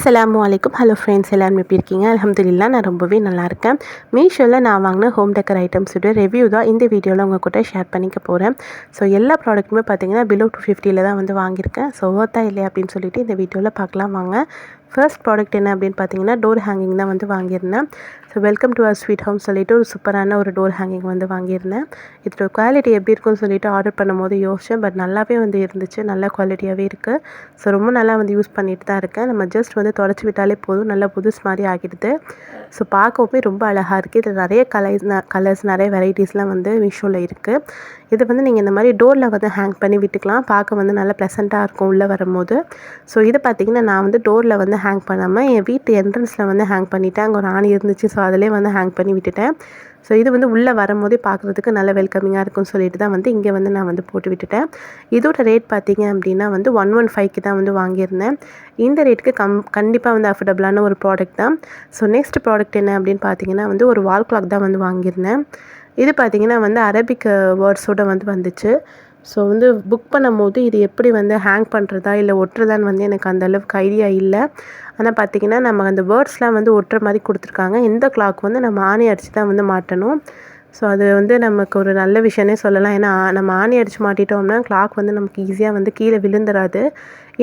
அஸ்லாம் வலைக்கும் hello friends எல்லாரும் எப்படி இருக்கீங்க? அலமதுல்லா நான் ரொம்பவே நல்லா இருக்கேன். மீஷோவில் நான் வாங்கின ஹோம் டெக்கர் ஐட்டம்ஸோட ரிவ்யூ தான் இந்த வீடியோவில் உங்கள் கூட ஷேர் பண்ணிக்க போகிறேன் ஸோ எல்லா ப்ராடக்ட்டுமே பார்த்தீங்கன்னா பிலோ டூ ஃபிஃப்டியில் தான் வந்து வாங்கியிருக்கேன். ஸோ ஓர்த்தா இல்லையா அப்படின்னு சொல்லிட்டு இந்த வீடியோவில் பார்க்கலாம் வாங்க. ஃபர்ஸ்ட் ப்ராடக்ட் என்ன அப்படின்னு பார்த்தீங்கன்னா டோர் ஹேங்கிங் தான் வந்து வாங்கியிருந்தேன். So welcome to our sweet home சொல்லிட்டு ஒரு சூப்பரான ஒரு டோர் ஹேங்கிங் வந்து வாங்கியிருந்தேன். இதோட குவாலிட்டி எப்படி இருக்கும்னு சொல்லிட்டு ஆர்டர் பண்ணும்போது யோசித்தேன் பட் நல்லாவே வந்து இருந்துச்சு. நல்ல குவாலிட்டியாகவே இருக்குது ஸோ ரொம்ப நல்லா வந்து யூஸ் பண்ணிட்டு தான் இருக்கேன். நம்ம ஜஸ்ட் வந்து தொடச்சி விட்டாலே போதும். நல்லா புதுசு மாதிரி ஆகிடுது. ஸோ பார்க்கவுமே ரொம்ப அழகாக இருக்குது இதில் நிறைய கலர்ஸ் கலர்ஸ் நிறைய வெரைட்டிஸ்லாம் வந்து மீஷோவில் இருக்குது இது வந்து நீங்கள் இந்த மாதிரி டோரில் வந்து ஹேங் பண்ணி விட்டுக்கலாம். பார்க்க வந்து நல்லா ப்ளசண்ட்டாக இருக்கும் உள்ளே வரும்போது. ஸோ இது பார்த்திங்கன்னா நான் வந்து டோரில் வந்து ஹேங் பண்ணாமல் என் வீட்டு என்ட்ரன்ஸில் வந்து ஹேங் பண்ணிவிட்டேன் அங்கே ஒரு ஆணி இருந்துச்சு. ஸோ அதிலே வந்து ஹேங் பண்ணி விட்டுட்டேன். ஸோ இது வந்து உள்ளே வரும்போதே பார்க்குறதுக்கு நல்ல வெல்கமிங்காக இருக்கும்னு சொல்லிட்டு தான் வந்து இங்கே வந்து நான் வந்து போட்டு விட்டுட்டேன். இதோட ரேட் பார்த்தீங்க அப்படின்னா வந்து ஒன் ஒன் ஃபைவ்க்கு தான் வந்து வாங்கியிருந்தேன். இந்த ரேட்டுக்கு கம் கண்டிப்பாக வந்து அஃபர்டபுளான ஒரு ப்ராடக்ட் தான். ஸோ நெக்ஸ்ட் ப்ராடக்ட் என்ன அப்படின்னு பார்த்தீங்கன்னா வந்து ஒரு வால் கிளாக் தான் வந்து வாங்கியிருந்தேன். இது பார்த்திங்கன்னா வந்து அரபிக் வேர்ட்ஸோடு uh, வந்து வந்துச்சு. ஸோ வந்து புக் பண்ணும்போது இது எப்படி வந்து ஹேங் பண்ணுறதா இல்லை ஒட்டுறதான்னு வந்து எனக்கு அந்த அளவுக்கு ஐடியா இல்லை. ஆனால் பார்த்திங்கன்னா நம்ம அந்த வேர்ட்ஸ்லாம் வந்து ஒட்டுற மாதிரி கொடுத்துருக்காங்க. இந்த கிளாக் வந்து நம்ம ஆணி அடித்து தான் வந்து மாட்டணும். ஸோ அது வந்து நமக்கு ஒரு நல்ல விஷயமே சொல்லலாம். ஏன்னா நம்ம ஆணி அடித்து மாட்டிட்டோம்னா கிளாக் வந்து நமக்கு ஈஸியாக வந்து கீழே விழுந்துராது.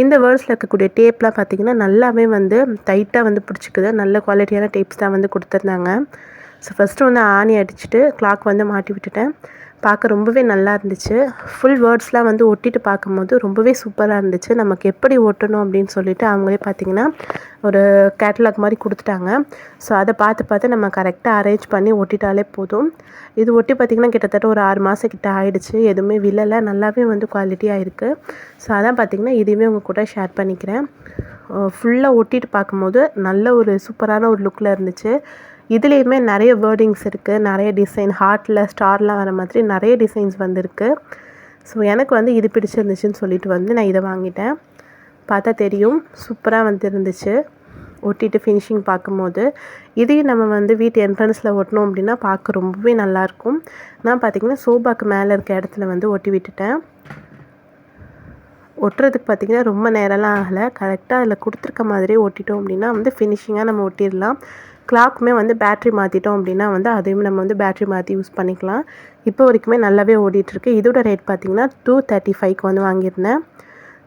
இந்த வேர்ட்ஸில் இருக்கக்கூடிய டேப்லாம் பார்த்திங்கன்னா நல்லாவே வந்து டைட்டாக வந்து பிடிச்சிக்குது. நல்ல குவாலிட்டியான டேப்ஸ் தான் வந்து கொடுத்துருந்தாங்க. ஸோ ஃபஸ்ட்டு வந்து ஆணி அடிச்சுட்டு கிளாக் வந்து மாட்டி விட்டுட்டேன். பார்க்க ரொம்பவே நல்லா இருந்துச்சு. ஃபுல் வேர்ட்ஸ்லாம் வந்து ஒட்டிட்டு பார்க்கும்போது ரொம்பவே சூப்பராக இருந்துச்சு. நமக்கு எப்படி ஒட்டணும் அப்படின்னு சொல்லிட்டு அவங்களே பார்த்திங்கன்னா ஒரு கேட்டலாக் மாதிரி கொடுத்துட்டாங்க. ஸோ அதை பார்த்து பார்த்து நம்ம கரெக்டாக அரேஞ்ச் பண்ணி ஒட்டிட்டாலே போதும். இது ஒட்டி பார்த்திங்கன்னா கிட்டத்தட்ட ஒரு ஆறு மாதம் கிட்ட ஆகிடுச்சு எதுவுமே விழலை. நல்லாவே வந்து குவாலிட்டியாக இருக்குது ஸோ அதான் பார்த்திங்கன்னா இதையுமே உங்கள் கூட ஷேர் பண்ணிக்கிறேன். ஃபுல்லாக ஒட்டிட்டு பார்க்கும்போது நல்ல ஒரு சூப்பரான ஒரு லுக்கில் இருந்துச்சு. இதுலேயுமே நிறைய வேர்டிங்ஸ் இருக்குது நிறைய டிசைன் ஹார்ட்டில் ஸ்டார்லாம் வர மாதிரி நிறைய டிசைன்ஸ் வந்திருக்கு. ஸோ எனக்கு வந்து இது பிடிச்சிருந்துச்சுன்னு சொல்லிட்டு வந்து நான் இதை வாங்கிட்டேன். பார்த்தா தெரியும். சூப்பராக வந்து இருந்துச்சு ஒட்டிட்டு ஃபினிஷிங் பார்க்கும்போது. இதையும் நம்ம வந்து வீட்டு என்ட்ரன்ஸில் ஒட்டினோம் அப்படின்னா பார்க்க ரொம்பவே நல்லாயிருக்கும் நான் பார்த்திங்கன்னா சோபாக்கு மேலே இருக்க இடத்துல வந்து ஒட்டி விட்டுட்டேன். ஒட்டுறதுக்கு பார்த்திங்கன்னா ரொம்ப நேரம்லாம் ஆகலை. கரெக்டாக அதில் கொடுத்துருக்க மாதிரியே ஒட்டிட்டோம் அப்படின்னா வந்து ஃபினிஷிங்காக நம்ம ஒட்டிடலாம். கிளாக்குமே வந்து பேட்ரி மாற்றிட்டோம் அப்படின்னா வந்து அதையும் நம்ம வந்து பேட்ரி மாற்றி யூஸ் பண்ணிக்கலாம். இப்போ வரைக்குமே நல்லாவே ஓடிட்டுருக்கு. இதோட ரேட் பார்த்திங்கன்னா டூ தேர்ட்டி ஃபைவ்க்கு வந்து வாங்கியிருந்தேன்.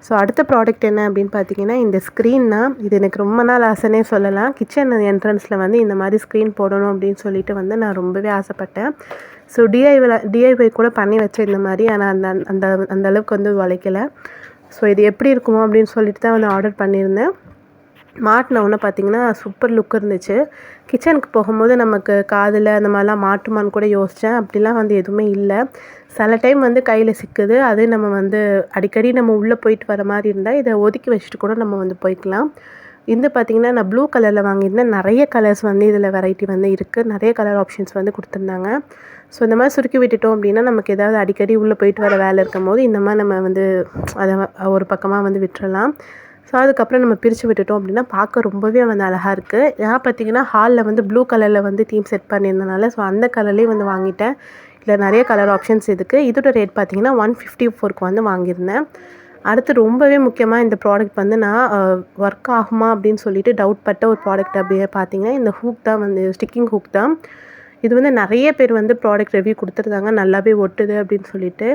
ஸோ அடுத்த ப்ராடக்ட் என்ன அப்படின்னு பார்த்தீங்கன்னா இந்த ஸ்க்ரீன் தான். இது எனக்கு ரொம்ப நாள் ஆசைனே சொல்லலாம். கிச்சன் என்ட்ரன்ஸில் வந்து இந்த மாதிரி ஸ்க்ரீன் போடணும் அப்படின்னு சொல்லிட்டு வந்து நான் ரொம்பவே ஆசைப்பட்டேன். ஸோ டிஐவில் டிஐஒய் கூட பண்ணி வச்சேன் இந்த மாதிரி ஆனால் அந்த அந்த அந்த அளவுக்கு வந்து உழைக்கலை. ஸோ இது எப்படி இருக்குமோ அப்படின்னு சொல்லிட்டு தான் வந்து ஆர்டர் பண்ணியிருந்தேன். மாட்டின உடனே பார்த்திங்கன்னா சூப்பர் லுக் இருந்துச்சு. கிச்சனுக்கு போகும்போது நமக்கு காதில் அந்த மாதிரிலாம் மாட்டுமான்னு கூட யோசித்தேன் அப்படிலாம் வந்து எதுவுமே இல்லை. சில டைம் வந்து கையில் சிக்குது. அது நம்ம வந்து அடிக்கடி நம்ம உள்ளே போயிட்டு வர மாதிரி இருந்தால் இதை ஒதுக்கி வச்சுட்டு கூட நம்ம வந்து போய்க்கலாம். இந்த பார்த்திங்கன்னா நான் ப்ளூ கலரில் வாங்கியிருந்தேன். நிறைய கலர்ஸ் வந்து இதில் வெரைட்டி வந்து இருக்குது நிறைய கலர் ஆப்ஷன்ஸ் வந்து கொடுத்துருந்தாங்க. ஸோ இந்த மாதிரி சுருக்கி விட்டுட்டோம் அப்படின்னா நமக்கு ஏதாவது அடிக்கடி உள்ளே போயிட்டு வர வேலை இருக்கும் போது இந்த மாதிரி நம்ம வந்து அதை ஒரு பக்கமாக வந்து விட்டுறலாம். ஸோ அதுக்கப்புறம் நம்ம பிரித்து விட்டுட்டோம் அப்படின்னா பார்க்க ரொம்பவே வந்து அழகாக இருக்குது நான் பார்த்திங்கன்னா ஹாலில் வந்து ப்ளூ கலரில் வந்து தீம் செட் பண்ணியிருந்தனால ஸோ அந்த கலர்லேயே வந்து வாங்கிட்டேன். இதில் நிறைய கலர் ஆப்ஷன்ஸ் இருக்குது இதோட ரேட் பார்த்திங்கன்னா ஒன் ஃபிஃப்டி ஃபோருக்கு வந்து வாங்கியிருந்தேன். அடுத்து ரொம்பவே முக்கியமாக இந்த ப்ராடக்ட் வந்து நான் ஒர்க் ஆகுமா அப்படின்னு சொல்லிட்டு டவுட் பட்ட ஒரு ப்ராடக்ட் அப்படியே பார்த்தீங்கன்னா இந்த ஹூக் தான் வந்து ஸ்டிக்கிங் ஹூக் தான். இது வந்து நிறைய பேர் வந்து ப்ராடக்ட் ரிவ்யூ கொடுத்துருந்தாங்க. நல்லாவே ஒட்டுது அப்படின்னு சொல்லிட்டு.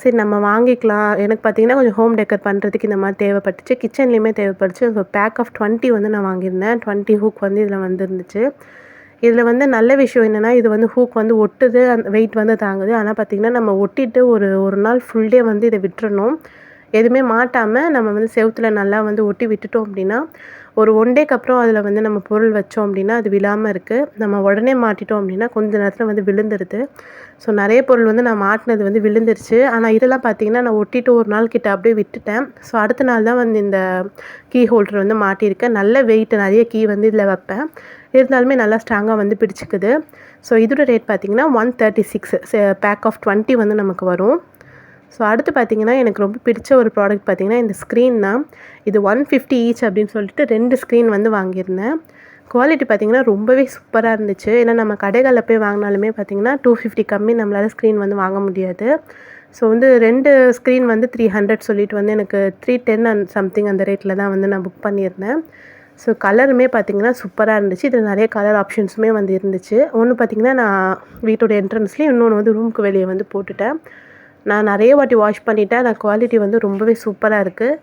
சரி நம்ம வாங்கிக்கலாம். எனக்கு பார்த்தீங்கன்னா கொஞ்சம் ஹோம் டெக்கர் பண்ணுறதுக்கு இந்த மாதிரி தேவைப்பட்டுச்சு. கிச்சன்லேயுமே தேவைப்பட்டுச்சு. ஸோ பேக் ஆஃப் டுவெண்ட்டி வந்து நான் வாங்கியிருந்தேன். டுவெண்ட்டி ஹூக் வந்து இதில் வந்துருந்துச்சு. இதில் வந்து நல்ல விஷயம் என்னென்னா இது வந்து ஹூக் வந்து ஒட்டுது. அந்த வெயிட் வந்து தாங்குது. ஆனால் பார்த்திங்கன்னா நம்ம ஒட்டிட்டு ஒரு ஒரு நாள் ஃபுல் டே வந்து இதை விட்டுறணும். எதுவுமே மாட்டாமல் நம்ம வந்து செவுத்தில் நல்லா வந்து ஒட்டி விட்டுட்டோம் அப்படின்னா ஒரு ஒன் டேக்கு அப்புறம் அதில் வந்து நம்ம பொருள் வச்சோம் அப்படின்னா அது விழாமல் இருக்குது நம்ம உடனே மாட்டிட்டோம் அப்படின்னா கொஞ்ச நேரத்தில் வந்து விழுந்துருது. ஸோ நிறைய பொருள் வந்து நான் மாட்டினது வந்து விழுந்துருச்சு. ஆனால் இதெல்லாம் பார்த்திங்கன்னா நான் ஒட்டிட்டு ஒரு நாள் கிட்ட அப்படியே விட்டுட்டேன். ஸோ அடுத்த நாள் தான் வந்து இந்த கீ ஹோல்டர் வந்து மாட்டியிருக்கேன் நல்ல வெயிட் நிறைய கீ வந்து இதில் வைப்பேன். இருந்தாலுமே நல்லா ஸ்ட்ராங்காக வந்து பிடிச்சிக்குது. ஸோ இதோட ரேட் பார்த்திங்கன்னா one thirty six pack of twenty வந்து நமக்கு வரும். ஸோ அடுத்து பார்த்திங்கன்னா எனக்கு ரொம்ப பிடிச்ச ஒரு ப்ராடக்ட் பார்த்திங்கன்னா இந்த ஸ்க்ரீன் தான். இது ஒன் ஃபிஃப்டி ஈச் அப்படின்னு சொல்லிட்டு ரெண்டு ஸ்க்ரீன் வந்து வாங்கியிருந்தேன். குவாலிட்டி பார்த்திங்கன்னா ரொம்பவே சூப்பராக இருந்துச்சு. ஏன்னா நம்ம கடைகளில் போய் வாங்கினாலுமே பார்த்திங்கன்னா டூ ஃபிஃப்டி கம்மி நம்மளால் ஸ்க்ரீன் வந்து வாங்க முடியாது. ஸோ வந்து ரெண்டு ஸ்க்ரீன் வந்து த்ரீ ஹண்ட்ரட் சொல்லிட்டு வந்து எனக்கு த்ரீ டென் அண்ட் சம்திங் அந்த ரேட்டில் தான் வந்து நான் புக் பண்ணியிருந்தேன். ஸோ கலருமே பார்த்திங்கன்னா சூப்பராக இருந்துச்சு. இதில் நிறைய கலர் ஆப்ஷன்ஸுமே வந்து இருந்துச்சு. ஒன்று பார்த்திங்கன்னா நான் வீட்டோட என்ட்ரன்ஸ்லேயும் இன்னொன்று வந்து ரூமுக்கு வெளியே வந்து போட்டுட்டேன். நான் நிறைய வாட்டி வாஷ் பண்ணிட்டேன். நான் குவாலிட்டி வந்து ரொம்பவே சூப்பராக இருக்குது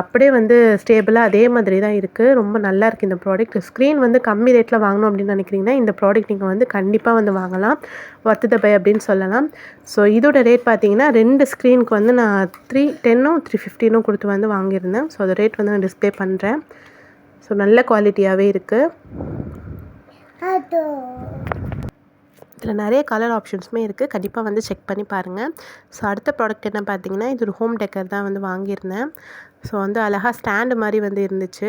அப்படியே வந்து ஸ்டேபிளாக அதே மாதிரி தான் இருக்குது ரொம்ப நல்லா இருக்குது இந்த ப்ராடக்ட் ஸ்க்ரீன் வந்து கம்மி ரேட்டில் வாங்கணும் அப்படின்னு நினைக்கிறீங்கன்னா இந்த ப்ராடக்ட் நீங்கள் வந்து கண்டிப்பாக வந்து வாங்கலாம். ஒர்த்து த பை அப்படின்னு சொல்லலாம். ஸோ இதோட ரேட் பார்த்தீங்கன்னா ரெண்டு ஸ்க்ரீனுக்கு வந்து நான் த்ரீ டென்னும் த்ரீ ஃபிஃப்டினும் கொடுத்து வந்து வாங்கியிருந்தேன். ஸோ அதை ரேட் வந்து நான் டிஸ்பிளே பண்ணுறேன் ஸோ நல்ல குவாலிட்டியாகவே இருக்குது இதில் நிறைய கலர் ஆப்ஷன்ஸுமே இருக்குது கண்டிப்பாக வந்து செக் பண்ணி பாருங்கள் ஸோ அடுத்த ப்ராடக்ட் என்ன பார்த்தீங்கன்னா இது ஒரு ஹோம் டெக்கர் தான் வந்து வாங்கியிருந்தேன். ஸோ வந்து அழகாக ஸ்டாண்டு மாதிரி வந்து இருந்துச்சு.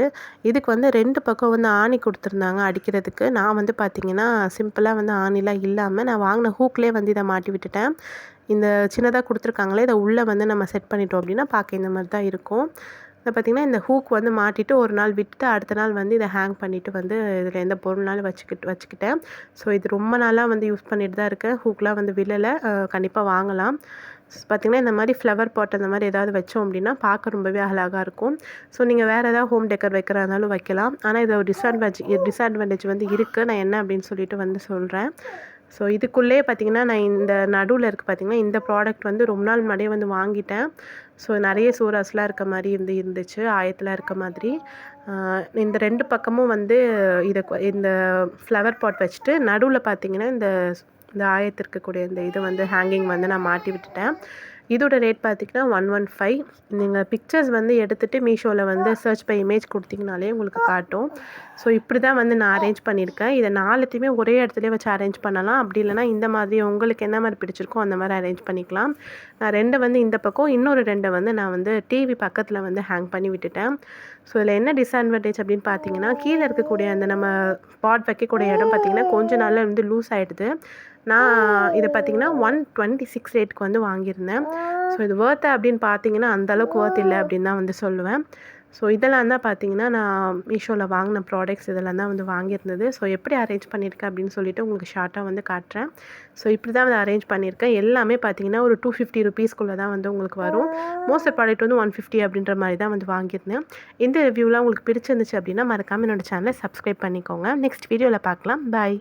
இதுக்கு வந்து ரெண்டு பக்கம் வந்து ஆணி கொடுத்துருந்தாங்க அடிக்கிறதுக்கு. நான் வந்து பார்த்திங்கன்னா சிம்பிளாக வந்து ஆணிலாம் இல்லாமல் நான் வாங்கின ஹூக்லேயே வந்து இதை மாட்டி விட்டுட்டேன். இந்த சின்னதாக கொடுத்துருக்காங்களே இதை உள்ளே வந்து நம்ம செட் பண்ணிட்டோம் அப்படின்னா பார்க்க இந்த மாதிரி தான் இருக்கும். இதை பார்த்திங்கன்னா இந்த ஹூக் வந்து மாட்டிட்டு ஒரு நாள் விட்டு அடுத்த நாள் வந்து இதை ஹேங் பண்ணிவிட்டு வந்து இதில் எந்த பொருள்னாலும் வச்சுக்கிட்டு வச்சுக்கிட்டேன். ஸோ இது ரொம்ப நாளாக வந்து யூஸ் பண்ணிட்டு தான் இருக்கேன். ஹூக்லாம் வந்து விழலை. கண்டிப்பாக வாங்கலாம். பார்த்திங்கன்னா இந்த மாதிரி ஃப்ளவர் பாட் அந்த மாதிரி ஏதாவது வச்சோம் அப்படின்னா பார்க்க ரொம்பவே அழகாக இருக்கும். ஸோ நீங்கள் வேறு ஏதாவது ஹோம் டெக்கர் வைக்கிறதாலும் இருந்தாலும் வைக்கலாம். ஆனால் இது ஒரு டிஸ்அட்வான்டேஜ் டிஸ்அட்வான்டேஜ் வந்து இருக்குது நான் என்ன அப்படின்னு சொல்லிட்டு வந்து சொல்கிறேன் ஸோ இதுக்குள்ளேயே பார்த்திங்கன்னா நான் இந்த நடுவில் இருக்குது பார்த்திங்கன்னா இந்த ப்ராடக்ட் வந்து ரொம்ப நாள் முன்னாடியே வந்து வாங்கிட்டேன். ஸோ நிறைய சூராஸ்லாம் இருக்க மாதிரி இருந்து இருந்துச்சு ஆயத்தில் இருக்க மாதிரி. இந்த ரெண்டு பக்கமும் வந்து இதை இந்த ஃப்ளவர் பாட் வச்சுட்டு நடுவில் பார்த்திங்கன்னா இந்த இந்த ஆயத்திற்கக்கூடிய இருக்கக்கூடிய இந்த இது வந்து ஹேங்கிங் வந்து நான் மாட்டி விட்டுட்டேன். இதோட ரேட் பார்த்திங்கன்னா ஒன் ஒன் ஃபைவ் நீங்கள் பிக்சர்ஸ் வந்து எடுத்துகிட்டு மீஷோவில் வந்து சர்ச் பை இமேஜ் கொடுத்தீங்கனாலே உங்களுக்கு காட்டும். ஸோ இப்படி தான் வந்து நான் அரேஞ்ச் பண்ணியிருக்கேன். இதை நாலுத்தையுமே ஒரே இடத்துலேயே வச்சு அரேஞ்ச் பண்ணலாம். அப்படி இல்லைனா இந்த மாதிரி உங்களுக்கு என்ன மாதிரி பிடிச்சிருக்கோ அந்த மாதிரி அரேஞ்ச் பண்ணிக்கலாம். நான் ரெண்டை வந்து இந்த பக்கம் இன்னொரு ரெண்டை வந்து நான் வந்து டிவி பக்கத்தில் வந்து ஹேங் பண்ணி விட்டுட்டேன். ஸோ இதில் என்ன டிஸ்அட்வான்டேஜ் அப்படின்னு பார்த்தீங்கன்னா கீழே இருக்கக்கூடிய அந்த நம்ம பாட் வைக்கக்கூடிய இடம் பார்த்திங்கன்னா கொஞ்சம் நாளில் வந்து லூஸ் ஆகிடுது நான் இதை பார்த்தீங்கன்னா ஒன் டுவெண்ட்டி சிக்ஸ் ரேட்டுக்கு வந்து வாங்கியிருந்தேன். ஸோ இது ஒர்த்து அப்படின்னு பார்த்தீங்கன்னா அந்தளவுக்கு ஒர்த் இல்லை அப்படின்னு தான் வந்து சொல்லுவேன். ஸோ இதெல்லாம் தான் பார்த்தீங்கன்னா நான் மீஷோவில் வாங்கின ப்ராடக்ட்ஸ் இதெல்லாம் தான் வந்து வாங்கியிருந்தது. ஸோ எப்படி அரேஞ்ச் பண்ணியிருக்கேன் அப்படின்னு சொல்லிட்டு உங்களுக்கு ஷார்ட்டாக வந்து காட்டுறேன். ஸோ இப்படி தான் வந்து அரேஞ்ச் பண்ணியிருக்கேன். எல்லாமே பார்த்தீங்கன்னா ஒரு டூ ஃபிஃப்டி ருபீஸ்க்குள்ளே தான் வந்து உங்களுக்கு வரும். மோஸ்ட் ப்ராடக்ட் வந்து ஒன் ஃபிஃப்டி அப்படின்ற மாதிரி தான் வந்து வாங்கியிருந்தேன். இந்த ரிவ்யூலாம் உங்களுக்கு பிடிச்சிருந்துச்சு அப்படின்னா மறக்காமல் என்னோடய சேனலை சப்ஸ்கிரைப் பண்ணிக்கோங்க. நெக்ஸ்ட் வீடியோவில் பார்க்கலாம். பாய்